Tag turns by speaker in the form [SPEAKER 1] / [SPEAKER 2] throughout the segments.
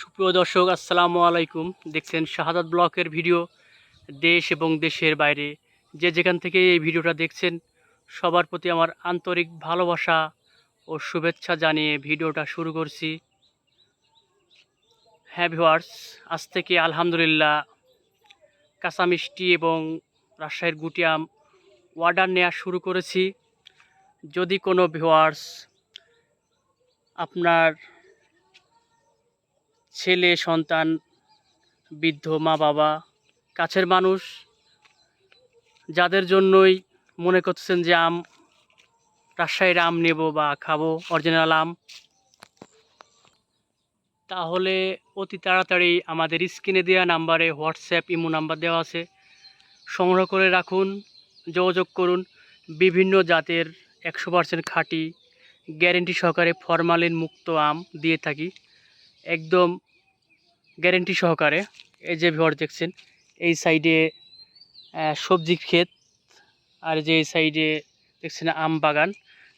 [SPEAKER 1] সুপ্রিয় দর্শক, আসসালামু আলাইকুম। দেখছেন শাহাদাত ব্লকের ভিডিও, দেশ এবং দেশের বাইরে। যে যেখান থেকে এই ভিডিওটা দেখছেন, সবার প্রতি আমার আন্তরিক ভালোবাসা ও শুভেচ্ছা জানিয়ে ভিডিওটা শুরু করছি। হ্যাঁ ভিওয়ার্স আজ থেকে আলহামদুলিল্লাহ কাঁচা মিষ্টি এবং রাজশাহীর গুটি আম অর্ডার নেওয়া শুরু করেছি। যদি কোনো ভিওয়ার্স আপনার ছেলে, সন্তান, বৃদ্ধ, মা, বাবা, কাছের মানুষ, যাদের জন্যই মনে করতেছেন যে আম, রাজশাহীর আম নেব বা খাব অরিজিনাল আম, তাহলে অতি তাড়াতাড়ি আমাদের স্ক্রিনে দেওয়া নাম্বারে হোয়াটসঅ্যাপ, ইমো নাম্বার দেওয়া আছে। সংগ্রহ করে রাখুন, যোগাযোগ করুন। বিভিন্ন জাতের একশো পার্সেন্ট খাঁটি গ্যারেন্টি সহকারে ফরমালিন মুক্ত আম দিয়ে থাকি। একদম গ্যারেন্টি সহকারে এই যে ভিওর দেখছেন, এই সাইডে সবজি ক্ষেত, আর যে এই সাইডে দেখছেন আম বাগান।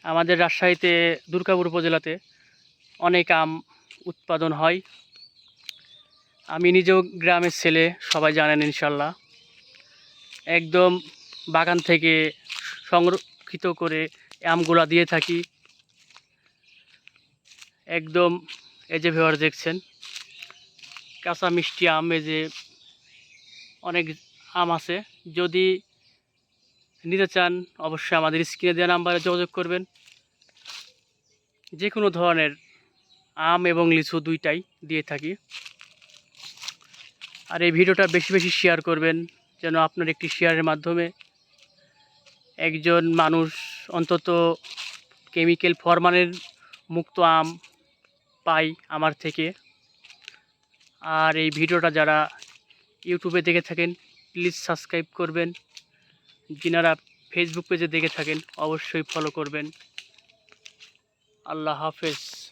[SPEAKER 1] আমাদের রাজশাহীতে, দুর্গাপুর উপজেলাতে অনেক আম উৎপাদন হয়। আমি নিজেও গ্রামের ছেলে, সবাই জানেন ইনশাল্লাহ। একদম বাগান থেকে সংরক্ষিত করে আমগুলা দিয়ে থাকি। একদম এই যে ভিওর দেখছেন, কাঁচা মিষ্টি আম, এই যে অনেক আম আছে। যদি নিতে চান, অবশ্যই আমাদের স্ক্রিনে দেওয়া নাম্বারে যোগাযোগ করবেন। যে কোনো ধরনের আম এবং লিচু দুইটাই দিয়ে থাকি। আর এই ভিডিওটা বেশি বেশি শেয়ার করবেন, যেন আপনার একটি শেয়ারের মাধ্যমে একজন মানুষ অন্তত কেমিক্যাল ফরমানের মুক্ত আম পাই আমার থেকে। আর এই ভিডিওটা যারা ইউটিউবে দেখে থাকেন প্লিজ সাবস্ক্রাইব করবেন। যিনারা ফেসবুক পেজে দেখে থাকেন, অবশ্যই ফলো করবেন। আল্লাহ হাফেজ।